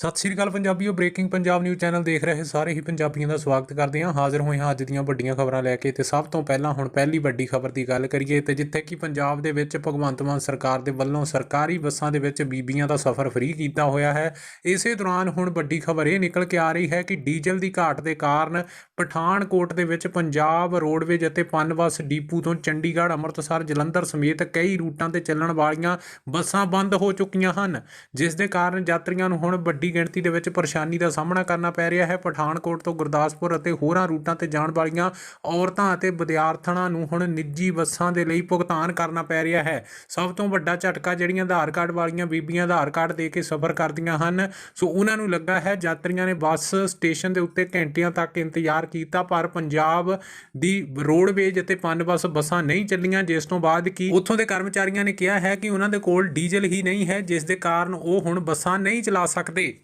ਸਤਿ ਸ਼੍ਰੀ ਅਕਾਲ ਪੰਜਾਬੀਓ ਬ੍ਰੇਕਿੰਗ ਪੰਜਾਬ ਨਿਊਜ਼ ਚੈਨਲ ਦੇਖ ਰਹੇ ਸਾਰੇ ਹੀ ਪੰਜਾਬੀਆਂ ਦਾ ਸਵਾਗਤ ਕਰਦੇ ਹਾਂ। ਹਾਜ਼ਰ ਹੋਏ ਹਾਂ ਅੱਜ ਦੀਆਂ ਵੱਡੀਆਂ ਖਬਰਾਂ ਲੈ ਕੇ ਤੇ ਸਭ ਤੋਂ ਪਹਿਲਾਂ ਹੁਣ ਪਹਿਲੀ ਵੱਡੀ ਖਬਰ ਦੀ ਗੱਲ ਕਰੀਏ ਤੇ ਜਿੱਥੇ ਕਿ ਪੰਜਾਬ ਦੇ ਵਿੱਚ ਭਗਵੰਤ ਮਾਨ ਸਰਕਾਰ ਦੇ ਵੱਲੋਂ ਸਰਕਾਰੀ ਬੱਸਾਂ ਦੇ ਵਿੱਚ ਬੀਬੀਆਂ ਦਾ ਸਫ਼ਰ ਫ੍ਰੀ ਕੀਤਾ ਹੋਇਆ ਹੈ। ਇਸੇ ਦੌਰਾਨ ਹੁਣ ਵੱਡੀ ਖਬਰ ਇਹ ਨਿਕਲ ਕੇ ਆ ਰਹੀ ਹੈ ਕਿ ਡੀਜ਼ਲ ਦੀ ਘਾਟ ਦੇ ਕਾਰਨ ਪਠਾਨਕੋਟ ਦੇ ਵਿੱਚ ਪੰਜਾਬ ਰੋਡਵੇਜ ਅਤੇ ਪਨਬੱਸ ਡੀਪੂ ਤੋਂ ਚੰਡੀਗੜ੍ਹ, ਅੰਮ੍ਰਿਤਸਰ, ਜਲੰਧਰ ਸਮੇਤ ਕਈ ਰੂਟਾਂ ਤੇ ਚੱਲਣ ਵਾਲੀਆਂ ਬੱਸਾਂ ਬੰਦ ਹੋ ਚੁੱਕੀਆਂ ਹਨ। ਜਿਸ ਦੇ ਕਾਰਨ ਯਾਤਰੀਆਂ ਨੂੰ ਹੁਣ ਵੱਡੀ ਗਿਣਤੀ ਦੇ ਵਿੱਚ ਪਰੇਸ਼ਾਨੀ ਦਾ ਸਾਹਮਣਾ ਕਰਨਾ ਪੈ ਰਿਹਾ ਹੈ। ਪਠਾਨਕੋਟ ਤੋਂ ਗੁਰਦਾਸਪੁਰ ਅਤੇ ਹੋਰਾਂ ਰੂਟਾਂ ਤੇ ਜਾਣ ਵਾਲੀਆਂ ਔਰਤਾਂ ਅਤੇ ਵਿਦਿਆਰਥਣਾਂ ਨੂੰ ਹੁਣ ਨਿੱਜੀ ਬੱਸਾਂ ਦੇ ਲਈ ਭੁਗਤਾਨ ਕਰਨਾ ਪੈ ਰਿਹਾ ਹੈ। ਸਭ ਤੋਂ ਵੱਡਾ ਝਟਕਾ ਜਿਹੜੀਆਂ ਆਧਾਰ ਕਾਰਡ ਵਾਲੀਆਂ ਬੀਬੀਆਂ ਆਧਾਰ ਕਾਰਡ ਦੇ ਕੇ ਸਫ਼ਰ ਕਰਦੀਆਂ ਹਨ। ਸੋ ਉਹਨਾਂ ਨੂੰ ਲੱਗਾ ਹੈ ਯਾਤਰੀਆਂ ਨੇ ਬੱਸ ਸਟੇਸ਼ਨ ਦੇ ਉੱਤੇ ਘੰਟਿਆਂ ਤੱਕ ਇੰਤਜ਼ਾਰ ਕੀਤਾ, ਪਰ ਪੰਜਾਬ ਦੀ ਰੋਡਵੇਜ ਅਤੇ ਪਨਬੱਸ ਬੱਸਾਂ ਨਹੀਂ ਚੱਲੀਆਂ। ਜਿਸ ਤੋਂ ਬਾਅਦ ਕਿ ਉੱਥੋਂ ਦੇ ਕਰਮਚਾਰੀਆਂ ਨੇ ਕਿਹਾ ਹੈ ਕਿ ਉਹਨਾਂ ਦੇ ਕੋਲ ਡੀਜ਼ਲ ਹੀ ਨਹੀਂ ਹੈ, ਜਿਸ ਦੇ ਕਾਰਨ ਉਹ ਹੁਣ ਬੱਸਾਂ ਨਹੀਂ ਚਲਾ ਸਕਦੇ।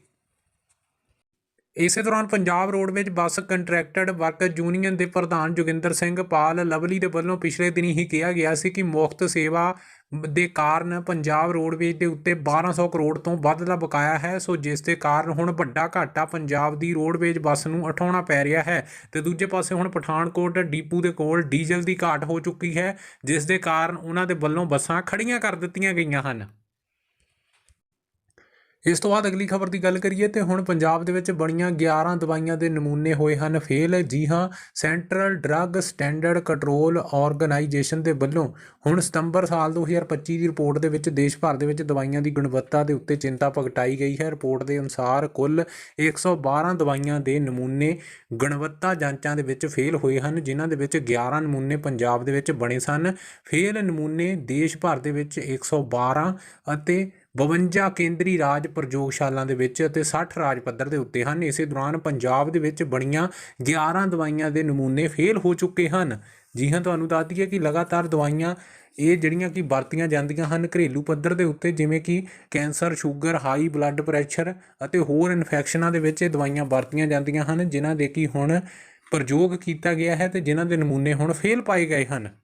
ਇਸੇ ਦੌਰਾਨ Punjab roadways bus contracted worker union ਦੇ ਪ੍ਰਧਾਨ ਜੋਗਿੰਦਰ ਸਿੰਘ ਪਾਲ ਲਵਲੀ ਦੇ ਵੱਲੋਂ ਪਿਛਲੇ ਦਿਨੀ ਹੀ ਕਿਹਾ ਗਿਆ ਸੀ ਕਿ ਮੁਫਤ ਸੇਵਾ ਦੇ ਕਾਰਨ ਪੰਜਾਬ ਰੋਡਵੇਜ ਦੇ ਉੱਤੇ 1200 ਕਰੋੜ ਤੋਂ ਵੱਧ ਦਾ ਬਕਾਇਆ ਹੈ। ਸੋ ਜਿਸ ਦੇ ਕਾਰਨ ਹੁਣ ਵੱਡਾ ਘਾਟਾ ਪੰਜਾਬ ਦੀ ਰੋਡਵੇਜ ਬੱਸ ਨੂੰ ਉਠਾਉਣਾ ਪੈ ਰਿਹਾ ਹੈ ਤੇ ਦੂਜੇ ਪਾਸੇ ਹੁਣ ਪਠਾਨਕੋਟ ਡੀਪੂ ਦੇ ਕੋਲ ਡੀਜ਼ਲ ਦੀ ਘਾਟ ਹੋ ਚੁੱਕੀ ਹੈ, ਜਿਸ ਦੇ ਕਾਰਨ ਉਹਨਾਂ ਦੇ ਵੱਲੋਂ ਬੱਸਾਂ ਖੜੀਆਂ ਕਰ ਦਿੱਤੀਆਂ ਗਈਆਂ ਹਨ। ਇਸ ਤੋਂ ਬਾਅਦ ਅਗਲੀ ਖਬਰ ਦੀ ਗੱਲ ਕਰੀਏ ਤੇ ਹੁਣ ਪੰਜਾਬ ਦੇ ਵਿੱਚ ਬਣੀਆਂ 11 ਦਵਾਈਆਂ ਦੇ ਨਮੂਨੇ ਹੋਏ ਹਨ, ਫੇਲ, ਜੀ ਹਾਂ, central drug standard control organisation ਦੇ ਵੱਲੋਂ ਹੁਣ ਸਤੰਬਰ ਸਾਲ 2025 ਦੀ ਰਿਪੋਰਟ ਦੇ ਵਿੱਚ ਦੇਸ਼ ਭਰ ਦੇ ਵਿੱਚ ਦਵਾਈਆਂ ਦੀ ਗੁਣਵੱਤਾ ਦੇ ਉੱਤੇ ਚਿੰਤਾ ਪ੍ਰਗਟਾਈ ਗਈ ਹੈ। ਰਿਪੋਰਟ ਦੇ ਅਨੁਸਾਰ ਕੁੱਲ 112 ਦਵਾਈਆਂ ਦੇ ਨਮੂਨੇ ਗੁਣਵੱਤਾ ਜਾਂਚਾਂ ਦੇ ਵਿੱਚ ਫੇਲ ਹੋਏ ਹਨ, ਜਿਨ੍ਹਾਂ ਦੇ ਵਿੱਚ 11 ਨਮੂਨੇ ਪੰਜਾਬ ਦੇ ਵਿੱਚ ਬਣੇ ਸਨ। ਫੇਲ ਨਮੂਨੇ ਦੇਸ਼ ਭਰ ਦੇ ਵਿੱਚ 112 ਅਤੇ 52 ਕੇਂਦਰੀ ਰਾਜ ਪ੍ਰਯੋਗਸ਼ਾਲਾ ਦੇ ਵਿੱਚ ਅਤੇ 60 ਰਾਜ ਪੱਧਰ ਦੇ ਉੱਤੇ ਹਨ। ਇਸੇ ਦੌਰਾਨ ਪੰਜਾਬ ਦੇ ਵਿੱਚ ਬਣੀਆਂ 11 ਦਵਾਈਆਂ ਦੇ ਨਮੂਨੇ ਫੇਲ ਹੋ ਚੁੱਕੇ ਹਨ। ਜੀ ਹਾਂ, ਤੁਹਾਨੂੰ ਦੱਸ ਦਈਏ ਕਿ ਲਗਾਤਾਰ ਦਵਾਈਆਂ ਇਹ ਜਿਹੜੀਆਂ ਕਿ ਵਰਤੀਆਂ ਜਾਂਦੀਆਂ ਹਨ, ਘਰੇਲੂ ਪੱਧਰ ਦੇ ਉੱਤੇ ਜਿਵੇਂ ਕਿ cancer, sugar, high blood pressure ਅਤੇ ਹੋਰ ਇਨਫੈਕਸ਼ਨਾਂ ਦੇ ਵਿੱਚ ਇਹ ਦਵਾਈਆਂ ਵਰਤੀਆਂ ਜਾਂਦੀਆਂ ਹਨ, ਜਿਨ੍ਹਾਂ ਦੇ ਕਿ ਹੁਣ ਪ੍ਰਯੋਗ ਕੀਤਾ ਗਿਆ ਹੈ ਤੇ ਜਿਨ੍ਹਾਂ ਦੇ ਨਮੂਨੇ ਹੁਣ ਫੇਲ ਪਾਏ ਗਏ ਹਨ।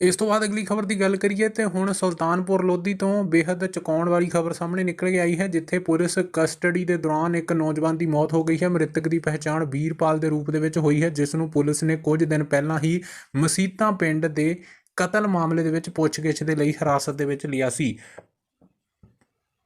ਇਸ ਤੋਂ ਬਾਅਦ ਅਗਲੀ ਖਬਰ ਦੀ ਗੱਲ ਕਰੀਏ ਤੇ ਹੁਣ ਸੁਲਤਾਨਪੁਰ ਲੋਧੀ ਤੋਂ ਬੇहद ਚੁਕਾਉਣ ਵਾਲੀ ਖਬਰ ਸਾਹਮਣੇ ਨਿਕਲ ਕੇ ਆਈ ਹੈ, ਜਿੱਥੇ ਪੁਲਿਸ ਕਸਟਡੀ ਦੇ ਦੌਰਾਨ ਇੱਕ ਨੌਜਵਾਨ ਦੀ ਮੌਤ ਹੋ ਗਈ ਹੈ। ਮ੍ਰਿਤਕ ਦੀ ਪਹਿਚਾਣ ਵੀਰਪਾਲ ਦੇ ਰੂਪ ਦੇ ਵਿੱਚ ਹੋਈ ਹੈ, ਜਿਸ ਨੂੰ ਪੁਲਿਸ ਨੇ ਕੁਝ ਦਿਨ ਪਹਿਲਾਂ ਹੀ ਮਸੀਤਾਂ ਪਿੰਡ ਦੇ ਕਤਲ ਮਾਮਲੇ ਦੇ ਵਿੱਚ ਪੁੱਛਗਿੱਛ ਦੇ ਲਈ ਹਿਰਾਸਤ ਦੇ ਵਿੱਚ ਲਿਆ ਸੀ।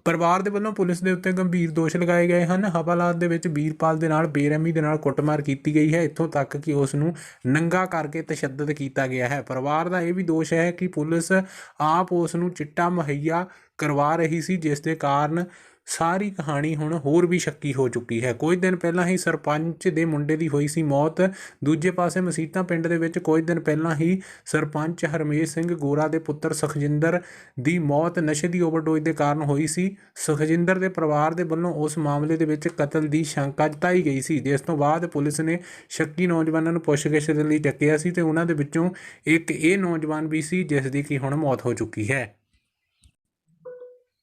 ਪਰਿਵਾਰ ਦੇ ਵੱਲੋਂ ਪੁਲਿਸ ਦੇ ਉੱਤੇ ਗੰਭੀਰ ਦੋਸ਼ ਲਗਾਏ ਗਏ ਹਨ। ਹਵਾਲਾਤ ਦੇ ਵਿੱਚ ਵੀਰਪਾਲ ਦੇ ਨਾਲ ਬੇਰਹਿਮੀ ਦੇ ਨਾਲ ਕੁੱਟਮਾਰ ਕੀਤੀ ਗਈ ਹੈ। ਇੱਥੋਂ ਤੱਕ ਕਿ ਉਸ ਨੂੰ ਨੰਗਾ ਕਰਕੇ ਤਸ਼ੱਦਦ ਕੀਤਾ ਗਿਆ ਹੈ। ਪਰਿਵਾਰ ਦਾ ਇਹ ਵੀ ਦੋਸ਼ ਹੈ ਕਿ ਪੁਲਿਸ ਆਪ ਉਸ ਨੂੰ ਚਿੱਟਾ ਮੁਹੱਈਆ ਕਰਵਾ ਰਹੀ ਸੀ, ਜਿਸ ਦੇ ਕਾਰਨ ਸਾਰੀ ਕਹਾਣੀ ਹੁਣ ਹੋਰ ਵੀ ਸ਼ੱਕੀ ਹੋ ਚੁੱਕੀ ਹੈ। ਕੁਝ ਦਿਨ ਪਹਿਲਾਂ ਹੀ ਸਰਪੰਚ ਦੇ ਮੁੰਡੇ ਦੀ ਹੋਈ ਸੀ ਮੌਤ। ਦੂਜੇ ਪਾਸੇ ਮਸੀਤਾਂ ਪਿੰਡ ਦੇ ਵਿੱਚ ਕੁਝ ਦਿਨ ਪਹਿਲਾਂ ਹੀ ਸਰਪੰਚ ਹਰਮੇਸ਼ ਸਿੰਘ ਗੋਰਾ ਦੇ ਪੁੱਤਰ ਸੁਖਜਿੰਦਰ ਦੀ ਮੌਤ ਨਸ਼ੇ ਦੀ ਓਵਰਡੋਜ਼ ਦੇ ਕਾਰਨ ਹੋਈ ਸੀ। ਸੁਖਜਿੰਦਰ ਦੇ ਪਰਿਵਾਰ ਦੇ ਵੱਲੋਂ ਉਸ ਮਾਮਲੇ ਦੇ ਵਿੱਚ ਕਤਲ ਦੀ ਸ਼ੰਕਾ ਜਤਾਈ ਗਈ ਸੀ। ਜਿਸ ਤੋਂ ਬਾਅਦ ਪੁਲਿਸ ਨੇ ਸ਼ੱਕੀ ਨੌਜਵਾਨਾਂ ਨੂੰ ਪੁੱਛਗਿੱਛ ਦੇ ਲਈ ਡੱਕਿਆ ਸੀ ਤੇ ਉਹਨਾਂ ਦੇ ਵਿੱਚੋਂ ਇੱਕ ਇਹ ਨੌਜਵਾਨ ਵੀ ਸੀ, ਜਿਸ ਦੀ ਕਿ ਹੁਣ ਮੌਤ ਹੋ ਚੁੱਕੀ ਹੈ।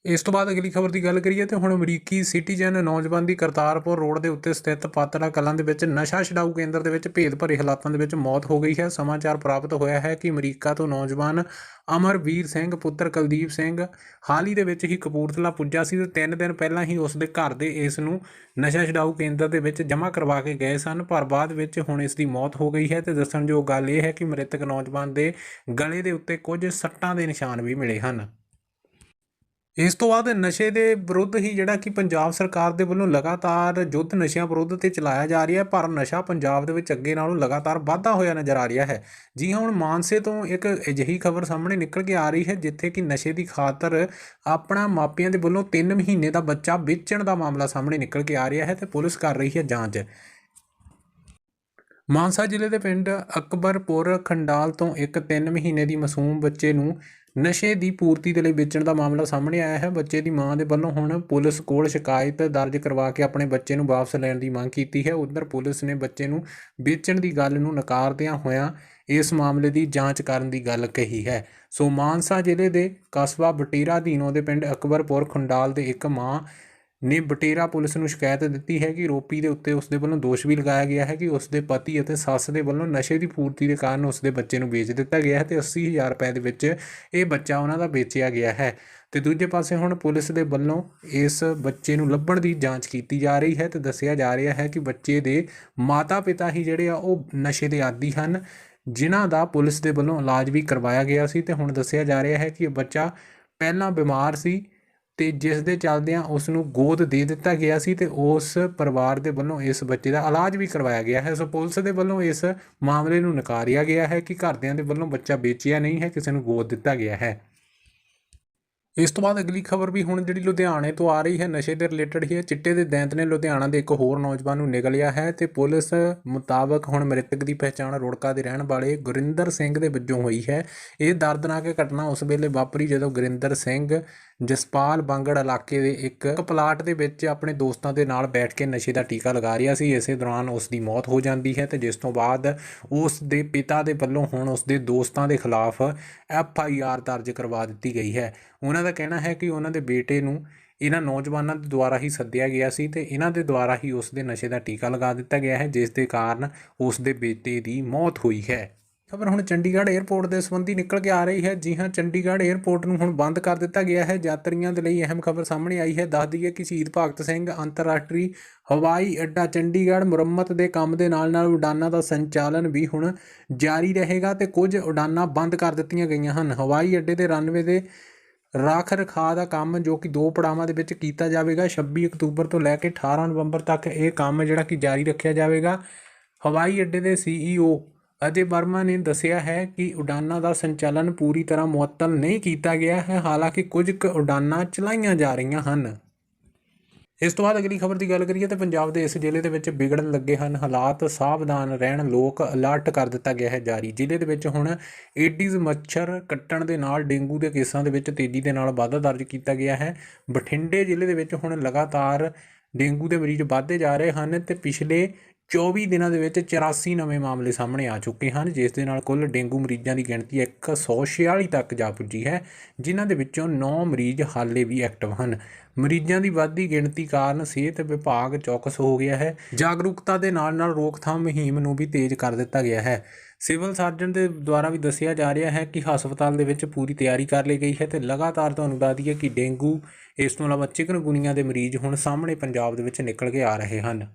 ਇਸ ਤੋਂ ਬਾਅਦ ਅਗਲੀ ਖਬਰ ਦੀ ਗੱਲ ਕਰੀਏ ਤੇ ਹੁਣ ਅਮਰੀਕੀ ਸਿਟੀਜ਼ਨ ਨੌਜਵਾਨ ਦੀ ਕਰਤਾਰਪੁਰ ਰੋਡ ਦੇ ਉੱਤੇ ਸਥਿਤ ਪਾਤੜਾ ਕਲਾਂ ਦੇ ਵਿੱਚ ਨਸ਼ਾ ਛਡਾਊ ਕੇਂਦਰ ਦੇ ਵਿੱਚ ਭੇਦ ਭਰੇ ਹਾਲਾਤਾਂ ਦੇ ਵਿੱਚ ਮੌਤ ਹੋ ਗਈ ਹੈ। ਸਮਾਚਾਰ ਪ੍ਰਾਪਤ ਹੋਇਆ ਹੈ ਕਿ ਅਮਰੀਕਾ ਤੋਂ ਨੌਜਵਾਨ ਅਮਰਵੀਰ ਸਿੰਘ, ਪੁੱਤਰ ਕੁਲਦੀਪ ਸਿੰਘ ਹਾਲ ਹੀ ਦੇ ਵਿੱਚ ਹੀ ਕਪੂਰਥਲਾ ਪੁੱਜਾ ਸੀ ਤੇ ਤਿੰਨ ਦਿਨ ਪਹਿਲਾਂ ਹੀ ਉਸ ਦੇ ਘਰ ਦੇ ਇਸ ਨੂੰ ਨਸ਼ਾ ਛਡਾਊ ਕੇਂਦਰ ਦੇ ਵਿੱਚ ਜਮ੍ਹਾਂ ਕਰਵਾ ਕੇ ਗਏ ਸਨ, ਪਰ ਬਾਅਦ ਵਿੱਚ ਹੁਣ ਇਸ ਦੀ ਮੌਤ ਹੋ ਗਈ ਹੈ ਤੇ ਦੱਸਣਯੋਗ ਗੱਲ ਇਹ ਹੈ ਕਿ ਮ੍ਰਿਤਕ ਨੌਜਵਾਨ ਦੇ ਗਲੇ ਦੇ ਉੱਤੇ ਕੁਝ ਸੱਟਾਂ ਦੇ ਨਿਸ਼ਾਨ ਵੀ ਮਿਲੇ ਹਨ। ਇਸ ਤੋਂ ਬਾਅਦ ਨਸ਼ੇ ਦੇ ਵਿਰੁੱਧ ਹੀ ਜਿਹੜਾ ਕਿ ਪੰਜਾਬ ਸਰਕਾਰ ਦੇ ਵੱਲੋਂ ਲਗਾਤਾਰ ਯੁੱਧ ਨਸ਼ਿਆਂ ਵਿਰੁੱਧ ਤੇ ਚਲਾਇਆ ਜਾ ਰਿਹਾ ਹੈ, ਪਰ ਨਸ਼ਾ ਪੰਜਾਬ ਦੇ ਵਿੱਚ ਅੱਗੇ ਨਾਲੋਂ ਲਗਾਤਾਰ ਵਾਧਾ ਹੋਇਆ ਨਜ਼ਰ ਆ ਰਿਹਾ ਹੈ। ਜੀ ਹੁਣ ਮਾਨਸੇ ਤੋਂ ਇੱਕ ਅਜਿਹੀ ਖਬਰ ਸਾਹਮਣੇ ਨਿਕਲ ਕੇ ਆ ਰਹੀ ਹੈ, ਜਿੱਥੇ ਕਿ ਨਸ਼ੇ ਦੀ ਖਾਤਰ ਆਪਣਾ ਮਾਪਿਆਂ ਦੇ ਵੱਲੋਂ 3 ਮਹੀਨੇ ਦਾ ਬੱਚਾ ਵੇਚਣ ਦਾ ਮਾਮਲਾ ਸਾਹਮਣੇ ਨਿਕਲ ਕੇ ਆ ਰਿਹਾ ਹੈ ਤੇ ਪੁਲਿਸ ਕਰ ਰਹੀ ਹੈ ਜਾਂਚ। ਮਾਨਸਾ ਜ਼ਿਲ੍ਹੇ ਦੇ ਪਿੰਡ ਅਕਬਰਪੁਰ ਖੰਡਾਲ ਤੋਂ ਇੱਕ 3 ਮਹੀਨੇ ਦੀ ਮਾਸੂਮ ਬੱਚੇ ਨੂੰ ਨਸ਼ੇ ਦੀ ਪੂਰਤੀ ਦੇ ਲਈ ਵੇਚਣ ਦਾ ਮਾਮਲਾ ਸਾਹਮਣੇ ਆਇਆ ਹੈ। ਬੱਚੇ ਦੀ ਮਾਂ ਦੇ ਵੱਲੋਂ ਹੁਣ ਪੁਲਿਸ ਕੋਲ ਸ਼ਿਕਾਇਤ ਦਰਜ ਕਰਵਾ ਕੇ ਆਪਣੇ ਬੱਚੇ ਨੂੰ ਵਾਪਸ ਲੈਣ ਦੀ ਮੰਗ ਕੀਤੀ ਹੈ। ਉਧਰ ਪੁਲਿਸ ਨੇ ਬੱਚੇ ਨੂੰ ਵੇਚਣ ਦੀ ਗੱਲ ਨੂੰ ਨਕਾਰਦਿਆਂ ਹੋਇਆਂ ਇਸ ਮਾਮਲੇ ਦੀ ਜਾਂਚ ਕਰਨ ਦੀ ਗੱਲ ਕਹੀ ਹੈ। ਸੋ ਮਾਨਸਾ ਜ਼ਿਲ੍ਹੇ ਦੇ ਕਸਬਾ ਬਟੀਰਾ ਅਧੀਨ ਦੇ ਪਿੰਡ ਅਕਬਰਪੁਰ ਖੰਡਾਲ ਦੇ ਇੱਕ ਮਾਂ ਨੇ ਬਟੇਰਾ ਪੁਲਿਸ ਨੂੰ ਸ਼ਿਕਾਇਤ ਦਿੱਤੀ ਹੈ ਕਿ ਰੋਪੀ ਦੇ ਉੱਤੇ ਉਸ ਦੇ ਵੱਲੋਂ ਦੋਸ਼ ਵੀ ਲਗਾਇਆ ਗਿਆ ਹੈ ਕਿ ਉਸ ਦੇ ਪਤੀ ਅਤੇ ਸੱਸ ਦੇ ਵੱਲੋਂ ਨਸ਼ੇ ਦੀ ਪੂਰਤੀ ਦੇ ਕਾਰਨ ਉਸ ਦੇ ਬੱਚੇ ਨੂੰ ਵੇਚ ਦਿੱਤਾ ਗਿਆ ਹੈ ਤੇ 80000 ਰੁਪਏ ਦੇ ਵਿੱਚ ਇਹ ਬੱਚਾ ਉਹਨਾਂ ਦਾ ਵੇਚਿਆ ਗਿਆ ਹੈ। ਤੇ ਦੂਜੇ ਪਾਸੇ ਹੁਣ ਪੁਲਿਸ ਦੇ ਵੱਲੋਂ ਇਸ ਬੱਚੇ ਨੂੰ ਲੱਭਣ ਦੀ ਜਾਂਚ ਕੀਤੀ ਜਾ ਰਹੀ ਹੈ ਤੇ ਦੱਸਿਆ ਜਾ ਰਿਹਾ ਹੈ ਕਿ ਬੱਚੇ ਦੇ ਮਾਤਾ-ਪਿਤਾ ਹੀ ਜਿਹੜੇ ਆ ਉਹ ਨਸ਼ੇ ਦੇ ਆਦੀ ਹਨ, ਜਿਨ੍ਹਾਂ ਦਾ ਪੁਲਿਸ ਦੇ ਵੱਲੋਂ ਇਲਾਜ ਵੀ ਕਰਵਾਇਆ ਗਿਆ ਸੀ ਤੇ ਹੁਣ ਦੱਸਿਆ ਜਾ ਰਿਹਾ ਹੈ ਕਿ ਇਹ ਬੱਚਾ ਪਹਿਲਾਂ ਬਿਮਾਰ ਸੀ ਤੇ ਜਿਸ ਦੇ ਚੱਲਦਿਆਂ ਉਸ ਨੂੰ ਗੋਦ ਦੇ ਦਿੱਤਾ ਗਿਆ ਸੀ ਤੇ ਉਸ ਪਰਿਵਾਰ ਦੇ ਵੱਲੋਂ ਇਸ ਬੱਚੇ ਦਾ ਇਲਾਜ ਵੀ ਕਰਵਾਇਆ ਗਿਆ ਹੈ। ਸੋ ਪੁਲਿਸ ਦੇ ਵੱਲੋਂ ਇਸ ਮਾਮਲੇ ਨੂੰ ਨਕਾਰਿਆ ਗਿਆ ਹੈ ਕਿ ਘਰਦਿਆਂ ਦੇ ਵੱਲੋਂ ਬੱਚਾ ਵੇਚਿਆ ਨਹੀਂ ਹੈ, ਕਿਸੇ ਨੂੰ ਗੋਦ ਦਿੱਤਾ ਗਿਆ ਹੈ। ਇਸ ਤੋਂ ਬਾਅਦ ਅਗਲੀ ਖਬਰ ਵੀ ਹੁਣ ਜਿਹੜੀ ਲੁਧਿਆਣੇ ਤੋਂ ਆ ਰਹੀ ਹੈ, ਨਸ਼ੇ ਦੇ ਰਿਲੇਟਡ ਹੀ ਹੈ। ਚਿੱਟੇ ਦੇ ਦੈਂਤ ਨੇ ਲੁਧਿਆਣਾ ਦੇ ਇੱਕ ਹੋਰ ਨੌਜਵਾਨ ਨੂੰ ਨਿਗਲਿਆ ਹੈ ਤੇ ਪੁਲਿਸ ਮੁਤਾਬਕ ਹੁਣ ਮ੍ਰਿਤਕ ਦੀ ਪਛਾਣ ਰੋੜਕਾ ਦੇ ਰਹਿਣ ਵਾਲੇ ਗੁਰਿੰਦਰ ਸਿੰਘ ਦੇ ਵਜੋਂ ਹੋਈ ਹੈ। ਇਹ ਦਰਦਨਾਕ ਘਟਨਾ ਉਸ ਵੇਲੇ ਵਾਪਰੀ ਜਦੋਂ ਗੁਰਿੰਦਰ ਸਿੰਘ ਜਸਪਾਲ ਬਾਂਗੜ ਇਲਾਕੇ ਦੇ ਇੱਕ ਪਲਾਟ ਦੇ ਵਿੱਚ ਆਪਣੇ ਦੋਸਤਾਂ ਦੇ ਨਾਲ ਬੈਠ ਕੇ ਨਸ਼ੇ ਦਾ ਟੀਕਾ ਲਗਾ ਰਿਹਾ ਸੀ। ਇਸੇ ਦੌਰਾਨ ਉਸ ਦੀ ਮੌਤ ਹੋ ਜਾਂਦੀ ਹੈ ਤੇ ਜਿਸ ਤੋਂ ਬਾਅਦ ਉਸ ਦੇ ਪਿਤਾ ਦੇ ਵੱਲੋਂ ਹੁਣ ਉਸ ਦੇ ਦੋਸਤਾਂ ਦੇ ਖਿਲਾਫ ਐਫ ਆਈ ਆਰ ਦਰਜ ਕਰਵਾ ਦਿੱਤੀ ਗਈ ਹੈ। ਉਹਨਾਂ ਦਾ ਕਹਿਣਾ ਹੈ ਕਿ ਉਹਨਾਂ ਦੇ ਬੇਟੇ ਨੂੰ ਇਹਨਾਂ ਨੌਜਵਾਨਾਂ ਦੇ ਦੁਆਰਾ ਹੀ ਸੱਦਿਆ ਗਿਆ ਸੀ ਤੇ ਇਹਨਾਂ ਦੇ ਦੁਆਰਾ ਹੀ ਉਸ ਦੇ ਨਸ਼ੇ ਦਾ ਟੀਕਾ ਲਗਾ ਦਿੱਤਾ ਗਿਆ ਹੈ, ਜਿਸ ਦੇ ਕਾਰਨ ਉਸ ਦੇ ਬੇਟੇ ਦੀ ਮੌਤ ਹੋਈ ਹੈ। ਖਬਰ ਹੁਣ ਚੰਡੀਗੜ੍ਹ 에ਅਰਪੋਰਟ ਦੇ ਸੰਬੰਧੀ ਨਿਕਲ ਕੇ ਆ ਰਹੀ ਹੈ। ਜੀ ਹਾਂ, ਚੰਡੀਗੜ੍ਹ 에ਅਰਪੋਰਟ ਨੂੰ ਹੁਣ ਬੰਦ ਕਰ ਦਿੱਤਾ ਗਿਆ ਹੈ। ਯਾਤਰੀਆਂ ਦੇ ਲਈ ਅਹਿਮ ਖਬਰ ਸਾਹਮਣੇ ਆਈ ਹੈ। ਦੱਸ ਦਈਏ ਕਿ ਸ਼ਹੀਦ ਭਗਤ ਸਿੰਘ, ਅੰਤਰਰਾਸ਼ਟਰੀ ਹਵਾਈ ਅੱਡਾ ਚੰਡੀਗੜ੍ਹ ਮੁਰੰਮਤ ਦੇ ਕੰਮ ਦੇ ਨਾਲ-ਨਾਲ ਉਡਾਨਾਂ ਦਾ ਸੰਚਾਲਨ ਵੀ ਹੁਣ ਜਾਰੀ ਰਹੇਗਾ ਤੇ ਕੁਝ ਉਡਾਨਾਂ ਬੰਦ ਕਰ ਦਿੱਤੀਆਂ ਗਈਆਂ ਹਨ। ਹਵਾਈ ਅੱਡੇ ਦੇ ਰਨਵੇ ਦੇ ਰੱਖ ਰਖਾਅ ਦਾ ਕੰਮ ਜੋ ਕਿ ਦੋ ਪੜਾਵਾਂ ਦੇ ਵਿੱਚ ਕੀਤਾ ਜਾਵੇਗਾ 26 ਅਕਤੂਬਰ ਤੋਂ ਲੈ ਕੇ 18 ਨਵੰਬਰ ਤੱਕ ਇਹ ਕੰਮ ਜਿਹੜਾ ਕਿ ਜਾਰੀ ਰੱਖਿਆ ਜਾਵੇਗਾ। ਹਵਾਈ ਅੱਡੇ ਦੇ ਸੀਈਓ ਅਜੇ ਵਰਮਾ ਨੇ ਦੱਸਿਆ ਹੈ ਕਿ ਉਡਾਨਾਂ ਦਾ ਸੰਚਾਲਨ ਪੂਰੀ ਤਰ੍ਹਾਂ ਮੁਅੱਤਲ ਨਹੀਂ ਕੀਤਾ ਗਿਆ ਹੈ, ਹਾਲਾਂਕਿ ਕੁਝ ਕੁ ਉਡਾਨਾਂ ਚਲਾਈਆਂ ਜਾ ਰਹੀਆਂ ਹਨ। ਇਸ ਤੋਂ ਬਾਅਦ ਅਗਲੀ ਖਬਰ ਦੀ ਗੱਲ ਕਰੀਏ ਤਾਂ ਪੰਜਾਬ ਦੇ ਇਸ ਜ਼ਿਲ੍ਹੇ ਦੇ ਵਿੱਚ ਵਿਗੜਨ ਲੱਗੇ ਹਨ। ਹਾਲਾਤ ਸਾਵਧਾਨ ਰਹਿਣ ਲੋਕ ਅਲਰਟ ਕਰ ਦਿੱਤਾ ਗਿਆ ਹੈ ਜਾਰੀ। ਜ਼ਿਲ੍ਹੇ ਦੇ ਵਿੱਚ ਹੁਣ ਏਡੀਜ਼ ਮੱਛਰ ਕੱਟਣ ਦੇ ਨਾਲ ਡੇਂਗੂ ਦੇ ਕੇਸਾਂ ਦੇ ਵਿੱਚ ਤੇਜ਼ੀ ਦੇ ਨਾਲ ਵਾਧਾ ਦਰਜ ਕੀਤਾ ਗਿਆ ਹੈ। ਬਠਿੰਡੇ ਜ਼ਿਲ੍ਹੇ ਦੇ ਵਿੱਚ ਹੁਣ ਲਗਾਤਾਰ ਡੇਂਗੂ ਦੇ ਮਰੀਜ਼ ਵਧਦੇ ਜਾ ਰਹੇ ਹਨ ਤੇ ਪਿਛਲੇ 24 ਦਿਨਾਂ ਦੇ ਵਿੱਚ 84 ਨਵੇਂ ਮਾਮਲੇ ਸਾਹਮਣੇ ਆ ਚੁੱਕੇ ਹਨ, ਜਿਸ ਦੇ ਨਾਲ ਕੁੱਲ ਡੇਂਗੂ ਮਰੀਜ਼ਾਂ ਦੀ ਗਿਣਤੀ 146 ਤੱਕ ਜਾ ਪੁੱਜੀ ਹੈ, ਜਿਨ੍ਹਾਂ ਦੇ ਵਿੱਚੋਂ 9 ਮਰੀਜ਼ ਹਾਲੇ ਵੀ ਐਕਟਿਵ ਹਨ। ਮਰੀਜ਼ਾਂ ਦੀ ਵੱਧਦੀ ਗਿਣਤੀ ਕਾਰਨ ਸਿਹਤ ਵਿਭਾਗ ਚੌਕਸ ਹੋ ਗਿਆ ਹੈ। ਜਾਗਰੂਕਤਾ ਦੇ ਨਾਲ ਨਾਲ ਰੋਕਥਾਮ ਮੁਹਿੰਮ ਨੂੰ ਵੀ ਤੇਜ਼ ਕਰ ਦਿੱਤਾ ਗਿਆ ਹੈ। ਸਿਵਲ ਸਰਜਨ ਦੇ ਦੁਆਰਾ ਵੀ ਦੱਸਿਆ ਜਾ ਰਿਹਾ ਹੈ ਕਿ ਹਸਪਤਾਲ ਦੇ ਵਿੱਚ ਪੂਰੀ ਤਿਆਰੀ ਕਰ ਲਈ ਗਈ ਹੈ ਤੇ ਲਗਾਤਾਰ ਤੁਹਾਨੂੰ ਦੱਸ ਦਈਏ ਕਿ ਡੇਂਗੂ, ਇਸ ਤੋਂ ਇਲਾਵਾ ਚਿਕਨਗੁਨੀਆ ਦੇ ਮਰੀਜ਼ ਹੁਣ ਸਾਹਮਣੇ ਪੰਜਾਬ ਦੇ ਵਿੱਚ ਨਿਕਲ ਕੇ ਆ ਰਹੇ ਹਨ।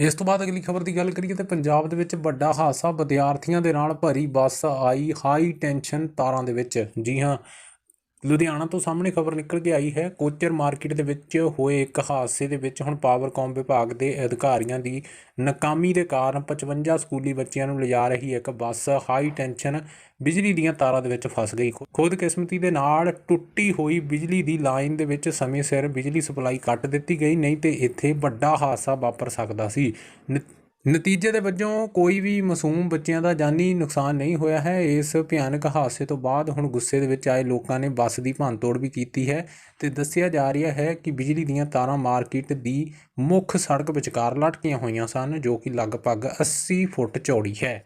ਇਸ ਤੋਂ ਬਾਅਦ ਅਗਲੀ ਖਬਰ ਦੀ ਗੱਲ ਕਰੀਏ ਤੇ ਪੰਜਾਬ ਦੇ ਵਿੱਚ ਵੱਡਾ ਹਾਦਸਾ ਵਿਦਿਆਰਥੀਆਂ ਦੇ ਨਾਲ ਭਰੀ ਬੱਸ ਆਈ ਹਾਈ ਟੈਂਸ਼ਨ ਤਾਰਾਂ ਦੇ ਵਿੱਚ। ਜੀ ਹਾਂ ਲੁਧਿਆਣਾ ਤੋਂ ਸਾਹਮਣੇ ਖਬਰ ਨਿਕਲ ਕੇ ਆਈ ਹੈ, ਕੋਚਰ ਮਾਰਕੀਟ ਦੇ ਵਿੱਚ ਹੋਏ ਇੱਕ ਹਾਦਸੇ ਦੇ ਵਿੱਚ ਹੁਣ ਪਾਵਰਕਾਮ ਵਿਭਾਗ ਦੇ ਅਧਿਕਾਰੀਆਂ ਦੀ ਨਾਕਾਮੀ ਦੇ ਕਾਰਨ 55 ਸਕੂਲੀ ਬੱਚਿਆਂ ਨੂੰ ਲਿਜਾ ਰਹੀ ਇੱਕ ਬੱਸ ਹਾਈ ਟੈਂਸ਼ਨ ਬਿਜਲੀ ਦੀਆਂ ਤਾਰਾਂ ਦੇ ਵਿੱਚ ਫਸ ਗਈ। ਖੁਦ ਕਿਸਮਤੀ ਦੇ ਨਾਲ ਟੁੱਟੀ ਹੋਈ ਬਿਜਲੀ ਦੀ ਲਾਈਨ ਦੇ ਵਿੱਚ ਸਮੇਂ ਸਿਰ ਬਿਜਲੀ ਸਪਲਾਈ ਕੱਟ ਦਿੱਤੀ ਗਈ, ਨਹੀਂ ਤੇ ਇੱਥੇ ਵੱਡਾ ਹਾਦਸਾ ਵਾਪਰ ਸਕਦਾ ਸੀ। ਨ- ਨਤੀਜੇ ਦੇ ਵਜੋਂ ਕੋਈ ਵੀ ਮਾਸੂਮ ਬੱਚਿਆਂ ਦਾ ਜਾਨੀ ਨੁਕਸਾਨ ਨਹੀਂ ਹੋਇਆ ਹੈ। ਇਸ ਭਿਆਨਕ ਹਾਦਸੇ ਤੋਂ ਬਾਅਦ ਹੁਣ ਗੁੱਸੇ ਦੇ ਵਿੱਚ ਆਏ ਲੋਕਾਂ ਨੇ ਬੱਸ ਦੀ ਭੰਨਤੋੜ ਵੀ ਕੀਤੀ ਹੈ ਤੇ ਦੱਸਿਆ ਜਾ ਰਿਹਾ ਹੈ ਕਿ ਬਿਜਲੀ ਦੀਆਂ ਤਾਰਾਂ ਮਾਰਕੀਟ ਦੀ ਮੁੱਖ ਸੜਕ ਵਿਚਕਾਰ ਲਟਕੀਆਂ ਹੋਈਆਂ ਸਨ, ਜੋ ਕਿ ਲਗਭਗ 80 ਫੁੱਟ ਚੌੜੀ ਹੈ।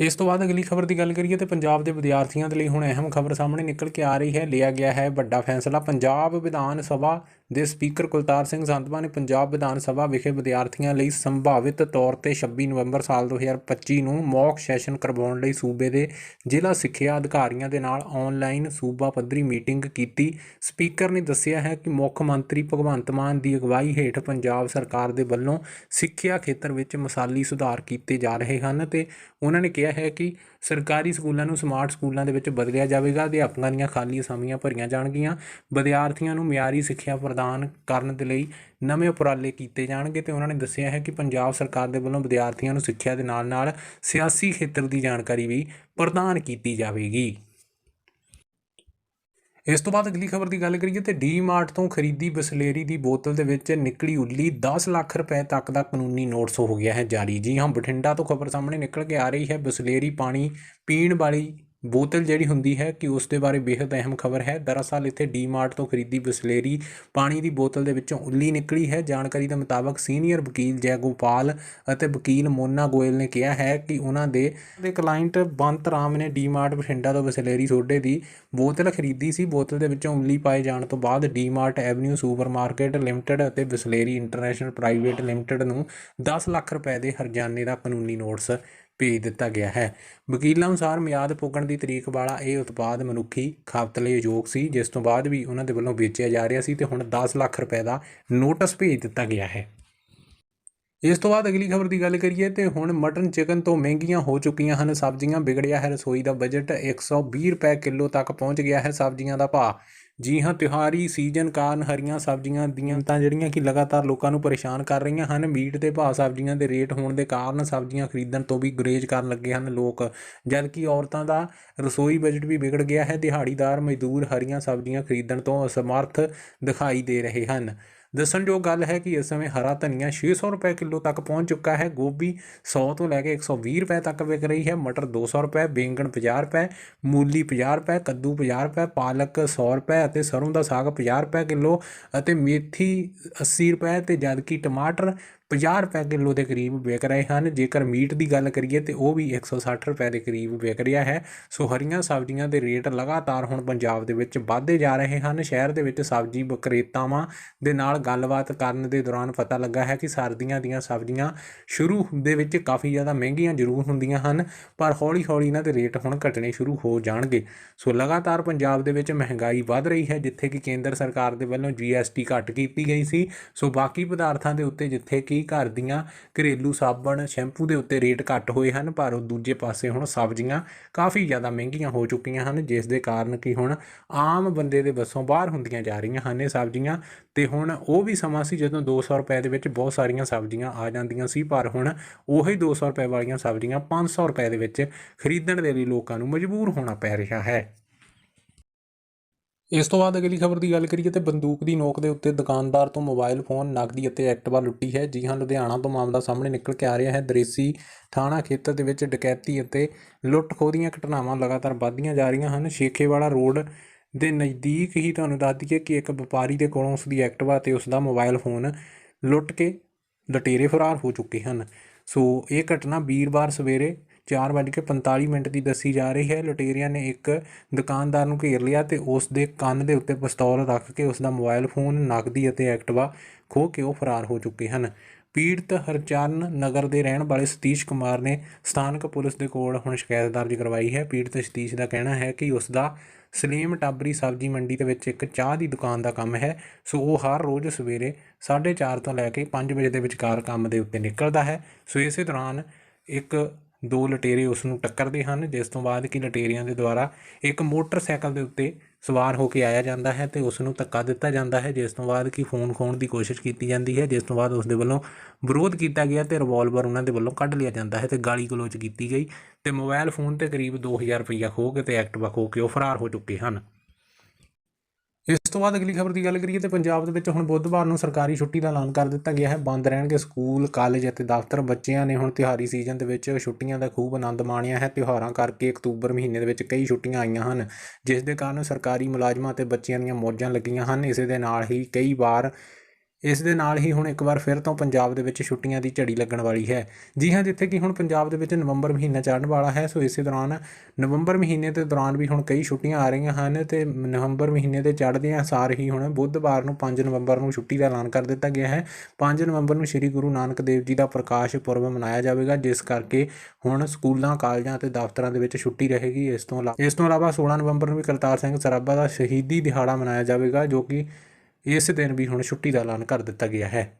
ਇਸ ਤੋਂ ਬਾਅਦ ਅਗਲੀ ਖਬਰ ਦੀ ਗੱਲ ਕਰੀਏ ਤੇ ਪੰਜਾਬ ਦੇ ਵਿਦਿਆਰਥੀਆਂ ਦੇ ਲਈ ਹੁਣ ਅਹਿਮ ਖਬਰ ਸਾਹਮਣੇ ਨਿਕਲ ਕੇ ਆ ਰਹੀ ਹੈ। ਲਿਆ ਗਿਆ ਹੈ ਵੱਡਾ ਫੈਸਲਾ। ਪੰਜਾਬ ਵਿਧਾਨ ਸਭਾ ਦੇ ਸਪੀਕਰ ਕੁਲਤਾਰ ਸਿੰਘ ਸੰਧਵਾ ਨੇ ਪੰਜਾਬ ਵਿਧਾਨ ਸਭਾ ਵਿਖੇ ਵਿਦਿਆਰਥੀਆਂ ਲਈ ਸੰਭਾਵਿਤ ਤੌਰ ਤੇ 26 ਨਵੰਬਰ ਸਾਲ 2025 ਨੂੰ ਮੌਕ ਸੈਸ਼ਨ ਕਰਵਾਉਣ ਲਈ ਸੂਬੇ ਦੇ ਜ਼ਿਲ੍ਹਾ ਸਿੱਖਿਆ ਅਧਿਕਾਰੀਆਂ ਦੇ ਨਾਲ ਆਨਲਾਈਨ ਸੂਬਾ ਪੱਧਰੀ ਮੀਟਿੰਗ ਕੀਤੀ। ਸਪੀਕਰ ਨੇ ਦੱਸਿਆ ਹੈ ਕਿ ਮੁੱਖ ਮੰਤਰੀ ਭਗਵੰਤ ਮਾਨ ਦੀ ਅਗਵਾਈ ਹੇਠ ਪੰਜਾਬ ਸਰਕਾਰ ਦੇ ਵੱਲੋਂ ਸਿੱਖਿਆ ਖੇਤਰ ਵਿੱਚ ਮਸਾਲੀ ਸੁਧਾਰ ਕੀਤੇ ਜਾ ਰਹੇ ਹਨ ਤੇ ਉਹਨਾਂ ਨੇ ਕਿਹਾ ਹੈ ਕਿ ਸਰਕਾਰੀ ਸਕੂਲਾਂ ਨੂੰ ਸਮਾਰਟ ਸਕੂਲਾਂ ਦੇ ਵਿੱਚ ਬਦਲਿਆ ਜਾਵੇਗਾ। ਅਧਿਆਪਕਾਂ ਦੀਆਂ ਖਾਲੀ ਅਸਾਮੀਆਂ ਭਰੀਆਂ ਜਾਣਗੀਆਂ। ਵਿਦਿਆਰਥੀਆਂ ਨੂੰ ਮਿਆਰੀ ਸਿੱਖਿਆ ਪ੍ਰਦਾਨ ਕਰਨ ਦੇ ਲਈ ਨਵੇਂ ਉਪਰਾਲੇ ਕੀਤੇ ਜਾਣਗੇ ਤੇ ਉਹਨਾਂ ਨੇ ਦੱਸਿਆ ਹੈ ਕਿ ਪੰਜਾਬ ਸਰਕਾਰ ਦੇ ਵੱਲੋਂ ਵਿਦਿਆਰਥੀਆਂ ਨੂੰ ਸਿੱਖਿਆ ਦੇ ਨਾਲ-ਨਾਲ ਸਿਆਸੀ ਖੇਤਰ ਦੀ ਜਾਣਕਾਰੀ ਵੀ ਪ੍ਰਦਾਨ ਕੀਤੀ ਜਾਵੇਗੀ। ਇਸ ਤੋਂ ਬਾਅਦ ਅਗਲੀ ਖਬਰ ਦੀ ਗੱਲ ਕਰੀਏ ਤੇ ਡੀ-ਮਾਰਟ ਤੋਂ ਖਰੀਦੀ ਬਸਲੇਰੀ ਦੀ ਬੋਤਲ ਦੇ ਵਿੱਚ ਨਿਕਲੀ ਉੱਲੀ 10 ਲੱਖ ਰੁਪਏ ਤੱਕ ਦਾ ਕਾਨੂੰਨੀ ਨੋਟਿਸ ਹੋ ਗਿਆ ਹੈ ਜਾਰੀ। ਜੀ ਹਾਂ, ਬਠਿੰਡਾ ਤੋਂ ਖਬਰ ਸਾਹਮਣੇ ਨਿਕਲ ਕੇ ਆ ਰਹੀ ਹੈ। ਬਸਲੇਰੀ ਪਾਣੀ ਪੀਣ ਵਾਲੀ ਬੋਤਲ ਜਿਹੜੀ ਹੁੰਦੀ ਹੈ ਕਿ ਉਸ ਦੇ ਬਾਰੇ ਬੇहद ਅਹਿਮ ਖਬਰ ਹੈ। ਦਰਅਸਲ ਇੱਥੇ ਡੀਮਾਰਟ ਤੋਂ ਖਰੀਦੀ ਬਿਸਲੇਰੀ ਪਾਣੀ ਦੀ ਬੋਤਲ ਦੇ ਵਿੱਚੋਂ ਉੱਲੀ ਨਿਕਲੀ ਹੈ। ਜਾਣਕਾਰੀ ਦੇ ਮੁਤਾਬਕ ਸੀਨੀਅਰ ਵਕੀਲ ਜੈਗੋਪਾਲ ਅਤੇ ਵਕੀਲ ਮੋਨਾ ਗੋਇਲ ਨੇ ਕਿਹਾ ਹੈ ਕਿ ਉਹਨਾਂ ਦੇ ਦੇ ਕਲਾਇੰਟ ਬੰਤ ਰਾਮ ਨੇ ਡੀਮਾਰਟ ਬਠਿੰਡਾ ਤੋਂ ਬਿਸਲੇਰੀ ਸੋਡੇ ਦੀ ਬੋਤਲ ਖਰੀਦੀ ਸੀ। ਬੋਤਲ ਦੇ ਵਿੱਚੋਂ ਉੱਲੀ ਪਾਏ ਜਾਣ ਤੋਂ ਬਾਅਦ ਡੀਮਾਰਟ ਐਵਨਿਊ ਸੁਪਰਮਾਰਕਟ ਲਿਮਟਿਡ ਅਤੇ ਬਿਸਲੇਰੀ ਇੰਟਰਨੈਸ਼ਨਲ ਪ੍ਰਾਈਵੇਟ ਲਿਮਟਿਡ ਨੂੰ 10 ਲੱਖ ਰੁਪਏ ਦੇ ਹਰਜਾਨੇ ਦਾ ਕਾਨੂੰਨੀ ਨੋਟਿਸ ਭੇਜ ਦਿੱਤਾ ਗਿਆ ਹੈ। ਵਕੀਲਾਂ ਅਨੁਸਾਰ ਮਿਆਦ ਪੁੱਗਣ ਦੀ ਤਰੀਕ ਵਾਲਾ ਇਹ ਉਤਪਾਦ ਮਨੁੱਖੀ ਖਪਤ ਲਈ ਯੋਗ ਸੀ, ਜਿਸ ਤੋਂ ਬਾਅਦ ਵੀ ਉਹਨਾਂ ਦੇ ਵੱਲੋਂ ਵੇਚਿਆ ਜਾ ਰਿਹਾ ਸੀ ਤੇ ਹੁਣ 10 ਲੱਖ ਰੁਪਏ ਦਾ ਨੋਟਿਸ ਭੇਜ ਦਿੱਤਾ ਗਿਆ ਹੈ। ਇਸ ਤੋਂ ਬਾਅਦ ਅਗਲੀ ਖਬਰ ਦੀ ਗੱਲ ਕਰੀਏ ਤੇ ਹੁਣ ਮਟਨ ਚਿਕਨ ਤੋਂ ਮਹਿੰਗੀਆਂ ਹੋ ਚੁੱਕੀਆਂ ਹਨ। ਸਬਜ਼ੀਆਂ ਵਿਗੜਿਆ ਹੈ। ਰਸੋਈ ਦਾ ਬਜਟ 120 ਰੁਪਏ ਕਿਲੋ ਤੱਕ ਪਹੁੰਚ ਗਿਆ ਹੈ। ਸਬਜ਼ੀਆਂ ਦਾ ਭਾਅ ਜੀ ਹਾਂ, ਤਿਉਹਾਰੀ ਸੀਜ਼ਨ ਕਾਰਨ ਹਰੀਆਂ ਸਬਜ਼ੀਆਂ ਦੀਆਂ ਤਾਂ ਜਿਹੜੀਆਂ ਕਿ ਲਗਾਤਾਰ ਲੋਕਾਂ ਨੂੰ ਪਰੇਸ਼ਾਨ ਕਰ ਰਹੀਆਂ ਹਨ। ਮੀਟ ਦੇ ਭਾਅ ਸਬਜ਼ੀਆਂ ਦੇ ਰੇਟ ਹੋਣ ਦੇ ਕਾਰਨ ਸਬਜ਼ੀਆਂ ਖਰੀਦਣ ਤੋਂ ਵੀ ਗੁਰੇਜ਼ ਕਰਨ ਲੱਗੇ ਹਨ ਲੋਕ। ਜਦ ਕਿ ਔਰਤਾਂ ਦਾ ਰਸੋਈ ਬਜਟ ਵੀ ਵਿਗੜ ਗਿਆ ਹੈ, ਦਿਹਾੜੀਦਾਰ ਮਜ਼ਦੂਰ ਹਰੀਆਂ ਸਬਜ਼ੀਆਂ ਖਰੀਦਣ ਤੋਂ ਅਸਮਰਥ ਦਿਖਾਈ ਦੇ ਰਹੇ ਹਨ। ਦੱਸਣਯੋਗ ਗੱਲ ਹੈ ਕਿ ਇਸ ਸਮੇਂ ਹਰਾ ਧਨੀਆ 600 ਰੁਪਏ ਕਿਲੋ ਤੱਕ ਪਹੁੰਚ ਚੁੱਕਾ ਹੈ, ਗੋਭੀ 100 ਤੋਂ ਲੈ ਕੇ 120 ਰੁਪਏ ਤੱਕ ਵਿਕ ਰਹੀ ਹੈ, ਮਟਰ 200 ਰੁਪਏ, ਬੈਂਗਣ 50 ਰੁਪਏ, ਮੂਲੀ 50 ਰੁਪਏ, ਕੱਦੂ 50 ਰੁਪਏ, ਪਾਲਕ 100 ਰੁਪਏ ਅਤੇ ਸਰੋਂ ਦਾ ਸਾਗ 50 ਰੁਪਏ ਕਿਲੋ ਅਤੇ ਮੇਥੀ 80 ਰੁਪਏ ਤੇ ਜਦਕਿ ਟਮਾਟਰ 50 ਰੁਪਏ ਕਿਲੋ ਦੇ ਕਰੀਬ ਵਿਕ ਰਹੇ ਹਨ। ਜੇਕਰ ਮੀਟ ਦੀ ਗੱਲ ਕਰੀਏ ਤੇ ਉਹ ਵੀ 160 ਰੁਪਏ ਦੇ ਕਰੀਬ ਵਿਕ ਰਿਹਾ ਹੈ। ਸੋ ਹਰੀਆਂ ਸਬਜ਼ੀਆਂ ਦੇ ਰੇਟ ਲਗਾਤਾਰ ਹੁਣ ਪੰਜਾਬ ਦੇ ਵਿੱਚ ਵਧਦੇ ਜਾ ਰਹੇ ਹਨ। ਸ਼ਹਿਰ ਦੇ ਵਿੱਚ ਸਬਜ਼ੀ ਵਿਕਰੇਤਾਵਾਂ ਦੇ ਨਾਲ ਗੱਲਬਾਤ ਕਰਨ ਦੇ ਦੌਰਾਨ ਪਤਾ ਲੱਗਾ ਹੈ ਕਿ ਸਰਦੀਆਂ ਦੀਆਂ ਸਬਜ਼ੀਆਂ ਸ਼ੁਰੂ ਦੇ ਵਿੱਚ ਕਾਫੀ ਜ਼ਿਆਦਾ ਮਹਿੰਗੀਆਂ ਜ਼ਰੂਰ ਹੁੰਦੀਆਂ ਹਨ, ਪਰ ਹੌਲੀ-ਹੌਲੀ ਇਹਨਾਂ ਦੇ ਰੇਟ ਹੁਣ ਘਟਣੇ ਸ਼ੁਰੂ ਹੋ ਜਾਣਗੇ। ਸੋ ਲਗਾਤਾਰ ਪੰਜਾਬ ਦੇ ਵਿੱਚ ਮਹਿੰਗਾਈ ਵੱਧ ਰਹੀ ਹੈ, ਜਿੱਥੇ ਕਿ ਕੇਂਦਰ ਸਰਕਾਰ ਦੇ ਵੱਲੋਂ GST ਘੱਟ ਕੀਤੀ ਗਈ ਸੀ। ਸੋ ਬਾਕੀ ਪਦਾਰਥਾਂ ਦੇ ਉੱਤੇ ਜਿੱਥੇ ਕਿ ਘਰ ਦੀਆਂ ਘਰੇਲੂ ਸਾਬਣ ਸ਼ੈਂਪੂ ਦੇ ਉੱਤੇ ਰੇਟ ਘੱਟ ਹੋਏ ਹਨ, ਪਰ ਉਹ ਦੂਜੇ ਪਾਸੇ ਹੁਣ ਸਬਜ਼ੀਆਂ ਕਾਫੀ ਜ਼ਿਆਦਾ ਮਹਿੰਗੀਆਂ ਹੋ ਚੁੱਕੀਆਂ ਹਨ, ਜਿਸ ਦੇ ਕਾਰਨ ਕਿ ਹੁਣ ਆਮ ਬੰਦੇ ਦੇ ਵੱਸੋਂ ਬਾਹਰ ਹੁੰਦੀਆਂ ਜਾ ਰਹੀਆਂ ਹਨ ਇਹ ਸਬਜ਼ੀਆਂ। ਤੇ ਹੁਣ ਉਹ ਵੀ ਸਮਾਂ ਸੀ ਜਦੋਂ 200 ਰੁਪਏ ਦੇ ਵਿੱਚ ਬਹੁਤ ਸਾਰੀਆਂ ਸਬਜ਼ੀਆਂ ਆ ਜਾਂਦੀਆਂ ਸੀ, ਪਰ ਹੁਣ ਉਹੀ 200 ਰੁਪਏ ਵਾਲੀਆਂ ਸਬਜ਼ੀਆਂ 500 ਰੁਪਏ ਦੇ ਵਿੱਚ ਖਰੀਦਣ ਦੇ ਲਈ ਲੋਕਾਂ ਨੂੰ ਮਜਬੂਰ ਹੋਣਾ ਪੈ ਰਿਹਾ ਹੈ। ਇਸ ਤੋਂ ਬਾਅਦ ਅਗਲੀ ਖਬਰ ਦੀ ਗੱਲ ਕਰੀਏ ਤੇ ਬੰਦੂਕ ਦੀ ਨੋਕ ਦੇ ਉੱਤੇ ਦੁਕਾਨਦਾਰ ਤੋਂ ਮੋਬਾਈਲ ਫੋਨ, ਨਕਦੀ ਅਤੇ ਐਕਟਿਵਾ ਲੁੱਟੀ ਹੈ। ਜੀ ਹਾਂ, ਲੁਧਿਆਣਾ ਤੋਂ ਮਾਮਲਾ ਸਾਹਮਣੇ ਨਿਕਲ ਕੇ ਆ ਰਿਹਾ ਹੈ। ਦਰੇਸੀ ਥਾਣਾ ਖੇਤਰ ਦੇ ਵਿੱਚ ਡਕੈਤੀ ਅਤੇ ਲੁੱਟ ਖੋਹ ਦੀਆਂ ਘਟਨਾਵਾਂ ਲਗਾਤਾਰ ਵੱਧਦੀਆਂ ਜਾ ਰਹੀਆਂ ਹਨ। ਸ਼ੇਖੇਵਾਲਾ ਰੋਡ ਦੇ ਨਜ਼ਦੀਕ ਹੀ ਤੁਹਾਨੂੰ ਦੱਸ ਦਈਏ ਕਿ ਇੱਕ ਵਪਾਰੀ ਦੇ ਕੋਲੋਂ ਉਸ ਦੀ ਐਕਟਿਵਾ ਤੇ ਉਸ ਦਾ ਮੋਬਾਈਲ ਫੋਨ ਲੁੱਟ ਕੇ ਲਟੇਰੇ ਫਰਾਰ ਹੋ ਚੁੱਕੇ ਹਨ। ਸੋ ਇਹ ਘਟਨਾ ਵੀਰਵਾਰ ਸਵੇਰੇ 4:45 ਮਿੰਟ ਦੀ ਦੱਸੀ ਜਾ ਰਹੀ ਹੈ। ਲੁਟੇਰਿਆਂ ਨੇ ਇੱਕ ਦੁਕਾਨਦਾਰ ਨੂੰ ਘੇਰ ਲਿਆ ਤੇ ਉਸ ਦੇ ਕੰਨ ਦੇ ਉੱਤੇ ਪਿਸਤੌਲ ਰੱਖ ਕੇ ਉਸ ਦਾ ਮੋਬਾਈਲ ਫੋਨ, ਨਕਦੀ ਅਤੇ ਐਕਟਿਵਾ ਖੋਹ ਕੇ ਉਹ ਫਰਾਰ ਹੋ ਚੁੱਕੇ ਹਨ। ਪੀੜਤ ਹਰਚਰਨ ਨਗਰ ਦੇ ਰਹਿਣ ਵਾਲੇ ਸਤੀਸ਼ ਕੁਮਾਰ ਨੇ ਸਥਾਨਕ ਪੁਲਿਸ ਦੇ ਕੋਲ ਹੁਣ ਸ਼ਿਕਾਇਤ ਦਰਜ ਕਰਵਾਈ ਹੈ। ਪੀੜਤ ਸਤੀਸ਼ ਦਾ ਕਹਿਣਾ ਹੈ ਕਿ ਉਸ ਦਾ ਸਲੀਮ ਟਾਬਰੀ ਸਬਜ਼ੀ ਮੰਡੀ ਦੇ ਵਿੱਚ ਇੱਕ ਚਾਹ ਦੀ ਦੁਕਾਨ ਦਾ ਕੰਮ ਹੈ। ਸੋ ਉਹ ਹਰ ਰੋਜ਼ ਸਵੇਰੇ 4:30 ਤੋਂ ਲੈ ਕੇ 5 ਵਜੇ ਦੇ ਵਿਚਕਾਰ ਕੰਮ ਦੇ ਉੱਤੇ ਨਿਕਲਦਾ ਹੈ। ਸੋ ਇਸੇ ਦੌਰਾਨ ਇੱਕ ਦੋ ਲਟੇਰੇ ਉਸ ਨੂੰ ਟੱਕਰਦੇ ਹਨ, ਜਿਸ ਤੋਂ ਬਾਅਦ ਕਿ ਲਟੇਰਿਆਂ ਦੇ ਦੁਆਰਾ ਇੱਕ ਮੋਟਰਸਾਈਕਲ ਦੇ ਉੱਤੇ ਸਵਾਰ ਹੋ ਕੇ ਆਇਆ ਜਾਂਦਾ ਹੈ ਤੇ ਉਸ ਨੂੰ ਧੱਕਾ ਦਿੱਤਾ ਜਾਂਦਾ ਹੈ, ਜਿਸ ਤੋਂ ਬਾਅਦ ਕਿ ਫੋਨ ਖੋਣ ਦੀ ਕੋਸ਼ਿਸ਼ ਕੀਤੀ ਜਾਂਦੀ ਹੈ, ਜਿਸ ਤੋਂ ਬਾਅਦ ਉਸ ਦੇ ਵੱਲੋਂ ਵਿਰੋਧ ਕੀਤਾ ਗਿਆ ਤੇ ਰਿਵਾਲਵਰ ਉਹਨਾਂ ਦੇ ਵੱਲੋਂ ਕੱਢ ਲਿਆ ਜਾਂਦਾ ਹੈ ਤੇ ਗਾਲੀ ਗਲੋਚ ਕੀਤੀ ਗਈ ਤੇ ਮੋਬਾਈਲ ਫੋਨ ਤੇ ਕਰੀਬ 2000 ਰੁਪਈਆ ਖੋਹ ਕੇ ਤੇ ਐਕਟਿਵਾ ਖੋਹ ਕੇ ਉਹ ਫਰਾਰ ਹੋ ਚੁੱਕੇ ਹਨ। ਇਸ ਤੋਂ ਬਾਅਦ ਅਗਲੀ ਖਬਰ ਦੀ ਗੱਲ ਕਰੀਏ ਤੇ ਪੰਜਾਬ ਦੇ ਵਿੱਚ ਹੁਣ ਬੁੱਧਵਾਰ ਨੂੰ ਸਰਕਾਰੀ ਛੁੱਟੀ ਦਾ ਐਲਾਨ ਕਰ ਦਿੱਤਾ ਗਿਆ ਹੈ। ਬੰਦ ਰਹਿਣਗੇ ਸਕੂਲ, ਕਾਲਜ ਅਤੇ ਦਫ਼ਤਰ। ਬੱਚਿਆਂ ਨੇ ਹੁਣ ਤਿਉਹਾਰੀ ਸੀਜ਼ਨ ਦੇ ਵਿੱਚ ਛੁੱਟੀਆਂ ਦਾ ਖੂਬ ਆਨੰਦ ਮਾਣਿਆ ਹੈ। ਤਿਉਹਾਰਾਂ ਕਰਕੇ ਅਕਤੂਬਰ ਮਹੀਨੇ ਦੇ ਵਿੱਚ ਕਈ ਛੁੱਟੀਆਂ ਆਈਆਂ ਹਨ, ਜਿਸ ਦੇ ਕਾਰਨ ਸਰਕਾਰੀ ਮੁਲਾਜ਼ਮਾਂ ਅਤੇ ਬੱਚਿਆਂ ਦੀਆਂ ਮੌਜਾਂ ਲੱਗੀਆਂ ਹਨ। ਇਸੇ ਦੇ ਨਾਲ ਹੀ ਕਈ ਵਾਰ ਇਸ ਦੇ ਨਾਲ ਹੀ ਹੁਣ ਇੱਕ ਵਾਰ ਫਿਰ ਤੋਂ ਪੰਜਾਬ ਦੇ ਵਿੱਚ ਛੁੱਟੀਆਂ ਦੀ ਝੜੀ ਲੱਗਣ ਵਾਲੀ ਹੈ। ਜੀ ਹਾਂ, ਜਿੱਥੇ ਕਿ ਹੁਣ ਪੰਜਾਬ ਦੇ ਵਿੱਚ ਨਵੰਬਰ ਮਹੀਨਾ ਚੜ੍ਹਨ ਵਾਲਾ ਹੈ, ਸੋ ਇਸੇ ਦੌਰਾਨ ਨਵੰਬਰ ਮਹੀਨੇ ਦੇ ਦੌਰਾਨ ਵੀ ਹੁਣ ਕਈ ਛੁੱਟੀਆਂ ਆ ਰਹੀਆਂ ਹਨ ਤੇ ਨਵੰਬਰ ਮਹੀਨੇ ਦੇ ਚੜ੍ਹਦਿਆਂ ਸਾਰ ਹੀ ਹੁਣ ਬੁੱਧਵਾਰ ਨੂੰ 5 ਨਵੰਬਰ ਨੂੰ ਛੁੱਟੀ ਦਾ ਐਲਾਨ ਕਰ ਦਿੱਤਾ ਗਿਆ ਹੈ। 5 ਨਵੰਬਰ ਨੂੰ ਸ੍ਰੀ ਗੁਰੂ ਨਾਨਕ ਦੇਵ ਜੀ ਦਾ ਪ੍ਰਕਾਸ਼ ਪੁਰਬ ਮਨਾਇਆ ਜਾਵੇਗਾ, ਜਿਸ ਕਰਕੇ ਹੁਣ ਸਕੂਲਾਂ, ਕਾਲਜਾਂ ਅਤੇ ਦਫ਼ਤਰਾਂ ਦੇ ਵਿੱਚ ਛੁੱਟੀ ਰਹੇਗੀ। ਇਸ ਤੋਂ ਇਲਾ- ਇਸ ਤੋਂ ਇਲਾਵਾ 16 ਨਵੰਬਰ ਨੂੰ ਵੀ ਕਰਤਾਰ ਸਿੰਘ ਸਰਾਭਾ ਦਾ ਸ਼ਹੀਦੀ ਦਿਹਾੜਾ ਮਨਾਇਆ ਜਾਵੇਗਾ, ਜੋ ਕਿ ਇਸ ਦਿਨ ਵੀ ਹੁਣ ਛੁੱਟੀ ਦਾ ਐਲਾਨ ਕਰ ਦਿੱਤਾ ਗਿਆ ਹੈ।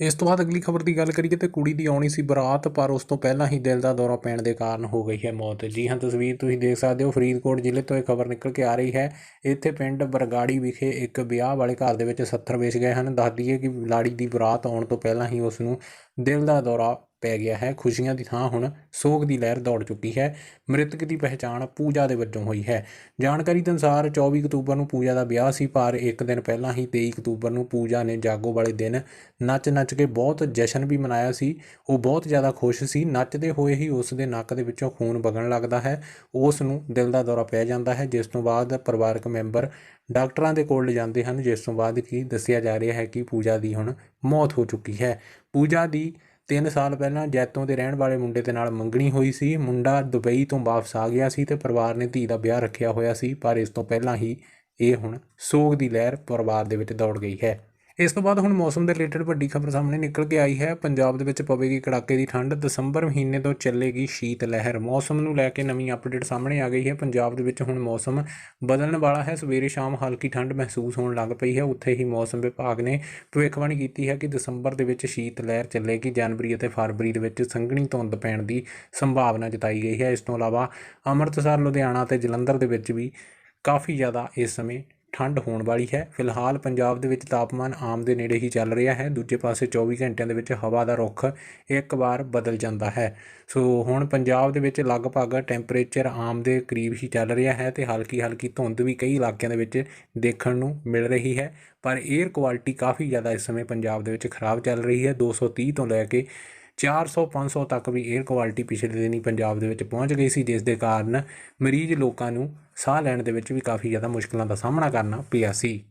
ਇਸ ਤੋਂ ਬਾਅਦ ਅਗਲੀ ਖਬਰ ਦੀ ਗੱਲ ਕਰੀਏ ਤੇ ਕੁੜੀ ਦੀ ਆਉਣੀ ਸੀ ਬਰਾਤ, ਪਰ ਉਸ ਤੋਂ ਪਹਿਲਾਂ ਹੀ ਦਿਲ ਦਾ ਦੌਰਾ ਪੈਣ ਦੇ ਕਾਰਨ ਹੋ ਗਈ ਹੈ ਮੌਤ। ਜੀ ਹਾਂ, ਤਸਵੀਰ ਤੁਸੀਂ ਦੇਖ ਸਕਦੇ ਹੋ। ਫਰੀਦਕੋਟ ਜ਼ਿਲ੍ਹੇ ਤੋਂ ਇਹ ਖਬਰ ਨਿਕਲ ਕੇ ਆ ਰਹੀ ਹੈ। ਇੱਥੇ ਪਿੰਡ ਬਰਗਾੜੀ ਵਿਖੇ ਇੱਕ ਵਿਆਹ ਵਾਲੇ ਘਰ ਦੇ ਵਿੱਚ 70 ਵੇਚ ਗਏ ਹਨ। ਦੱਸ ਦਈਏ ਕਿ ਲਾੜੀ ਦੀ ਬਰਾਤ ਆਉਣ ਤੋਂ ਪਹਿਲਾਂ ਹੀ ਉਸ ਨੂੰ ਦਿਲ ਦਾ ਦੌਰਾ ਪੈ ਗਿਆ ਹੈ। ਖੁਸ਼ੀਆਂ ਦੀ ਥਾਂ ਹੁਣ ਸੋਗ ਦੀ ਲਹਿਰ ਦੌੜ ਚੁੱਕੀ ਹੈ। ਮ੍ਰਿਤਕ ਦੀ ਪਹਿਚਾਣ ਪੂਜਾ ਦੇ ਵਜੋਂ ਹੋਈ ਹੈ। ਜਾਣਕਾਰੀ ਦੇ ਅਨੁਸਾਰ 24 ਅਕਤੂਬਰ ਨੂੰ ਪੂਜਾ ਦਾ ਵਿਆਹ ਸੀ, ਪਰ ਇੱਕ ਦਿਨ ਪਹਿਲਾਂ ਹੀ 23 ਅਕਤੂਬਰ ਨੂੰ ਪੂਜਾ ਨੇ ਜਾਗੋ ਵਾਲੇ ਦਿਨ ਨੱਚ-ਨੱਚ ਕੇ ਬਹੁਤ ਜਸ਼ਨ ਵੀ ਮਨਾਇਆ ਸੀ। ਉਹ ਬਹੁਤ ਜ਼ਿਆਦਾ ਖੁਸ਼ ਸੀ। ਨੱਚਦੇ ਹੋਏ ਹੀ ਉਸ ਦੇ ਨੱਕ ਦੇ ਵਿੱਚੋਂ ਖੂਨ ਵਗਣ ਲੱਗਦਾ ਹੈ। ਉਸ ਨੂੰ ਦਿਲ ਦਾ ਦੌਰਾ ਪੈ ਜਾਂਦਾ ਹੈ, ਜਿਸ ਤੋਂ ਬਾਅਦ ਪਰਿਵਾਰਕ ਮੈਂਬਰ ਡਾਕਟਰਾਂ ਦੇ ਕੋਲ ਲਿਜਾਂਦੇ ਹਨ, ਜਿਸ ਤੋਂ ਬਾਅਦ ਕਿ ਦੱਸਿਆ ਜਾ ਰਿਹਾ ਹੈ ਕਿ ਪੂਜਾ ਦੀ ਹੁਣ ਮੌਤ ਹੋ ਚੁੱਕੀ ਹੈ। ਪੂਜਾ ਦੀ ਤਿੰਨ ਸਾਲ ਪਹਿਲਾਂ ਜੈਤੋਂ ਦੇ ਰਹਿਣ ਵਾਲੇ ਮੁੰਡੇ ਦੇ ਨਾਲ ਮੰਗਣੀ ਹੋਈ ਸੀ। ਮੁੰਡਾ ਦੁਬਈ ਤੋਂ ਵਾਪਸ ਆ ਗਿਆ ਸੀ ਤੇ ਪਰਿਵਾਰ ਨੇ ਧੀ ਦਾ ਵਿਆਹ ਰੱਖਿਆ ਹੋਇਆ ਸੀ, ਪਰ ਇਸ ਤੋਂ ਪਹਿਲਾਂ ਹੀ ਇਹ ਹੁਣ ਸੋਗ ਦੀ ਲਹਿਰ ਪਰਿਵਾਰ ਦੇ ਵਿੱਚ ਦੌੜ ਗਈ ਹੈ। ਇਸ ਤੋਂ ਬਾਅਦ ਹੁਣ ਮੌਸਮ ਦੇ ਰਿਲੇਟਡ ਵੱਡੀ ਖਬਰ ਸਾਹਮਣੇ ਨਿਕਲ ਕੇ ਆਈ ਹੈ। ਪੰਜਾਬ ਦੇ ਵਿੱਚ ਪਵੇਗੀ ਕੜਾਕੇ ਦੀ ਠੰਡ। ਦਸੰਬਰ ਮਹੀਨੇ ਤੋਂ ਚੱਲੇਗੀ ਸ਼ੀਤ ਲਹਿਰ ਮੌਸਮ ਨੂੰ ਲੈ ਕੇ ਨਵੀਂ ਅਪਡੇਟ ਸਾਹਮਣੇ ਆ ਗਈ ਹੈ। ਪੰਜਾਬ ਦੇ ਵਿੱਚ ਹੁਣ ਮੌਸਮ ਬਦਲਣ ਵਾਲਾ ਹੈ। ਸਵੇਰੇ ਸ਼ਾਮ ਹਲਕੀ ਠੰਡ ਮਹਿਸੂਸ ਹੋਣ ਲੱਗ ਪਈ ਹੈ। ਉੱਥੇ ਹੀ ਮੌਸਮ ਵਿਭਾਗ ਨੇ ਭਵਿੱਖਬਾਣੀ ਕੀਤੀ ਹੈ ਕਿ ਦਸੰਬਰ ਦੇ ਵਿੱਚ ਸ਼ੀਤ ਲਹਿਰ ਚੱਲੇਗੀ। ਜਨਵਰੀ ਅਤੇ ਫਰਵਰੀ ਦੇ ਵਿੱਚ ਸੰਘਣੀ ਧੁੰਦ ਪੈਣ ਦੀ ਸੰਭਾਵਨਾ ਜਤਾਈ ਗਈ ਹੈ। ਇਸ ਤੋਂ ਇਲਾਵਾ ਅੰਮ੍ਰਿਤਸਰ, ਲੁਧਿਆਣਾ ਤੇ ਜਲੰਧਰ ਦੇ ਵਿੱਚ ਵੀ ਕਾਫੀ ਜ਼ਿਆਦਾ ਇਸ ਸਮੇਂ ਠੰਡ ਹੋਣ ਵਾਲੀ ਹੈ। ਫਿਲਹਾਲ ਪੰਜਾਬ ਦੇ ਵਿੱਚ ਤਾਪਮਾਨ ਆਮ ਦੇ ਨੇੜੇ ਹੀ ਚੱਲ ਰਿਹਾ ਹੈ। ਦੂਜੇ ਪਾਸੇ 24 ਘੰਟਿਆਂ ਦੇ ਵਿੱਚ ਹਵਾ ਦਾ ਰੁੱਖ ਇੱਕ ਵਾਰ ਬਦਲ ਜਾਂਦਾ ਹੈ। ਸੋ ਹੁਣ ਪੰਜਾਬ ਦੇ ਵਿੱਚ ਲਗਭਗ ਟੈਂਪਰੇਚਰ ਆਮ ਦੇ ਕਰੀਬ ਹੀ ਚੱਲ ਰਿਹਾ ਹੈ ਤੇ ਹਲਕੀ ਹਲਕੀ ਧੁੰਦ ਵੀ ਕਈ ਇਲਾਕਿਆਂ ਦੇ ਵਿੱਚ ਦੇਖਣ ਨੂੰ ਮਿਲ ਰਹੀ ਹੈ। ਪਰ 에ਅਰ ਕੁਆਲਿਟੀ ਕਾਫੀ ਜ਼ਿਆਦਾ ਇਸ ਸਮੇਂ ਪੰਜਾਬ ਦੇ ਵਿੱਚ ਖਰਾਬ ਚੱਲ ਰਹੀ ਹੈ। 230 ਤੋਂ ਲੈ ਕੇ 400 500 ਤੱਕ ਵੀ 에ਅਰ ਕੁਆਲਿਟੀ ਪਿਛਲੇ ਦਿਨੀ ਪੰਜਾਬ ਦੇ ਵਿੱਚ ਪਹੁੰਚ ਗਈ ਸੀ, ਜਿਸ ਦੇ ਕਾਰਨ ਮਰੀਜ਼ ਲੋਕਾਂ ਨੂੰ ਸਾਹ ਲੈਣ ਦੇ ਵਿੱਚ ਵੀ ਕਾਫੀ ਜ਼ਿਆਦਾ ਮੁਸ਼ਕਲਾਂ ਦਾ ਸਾਹਮਣਾ ਕਰਨਾ ਪਿਆ ਸੀ।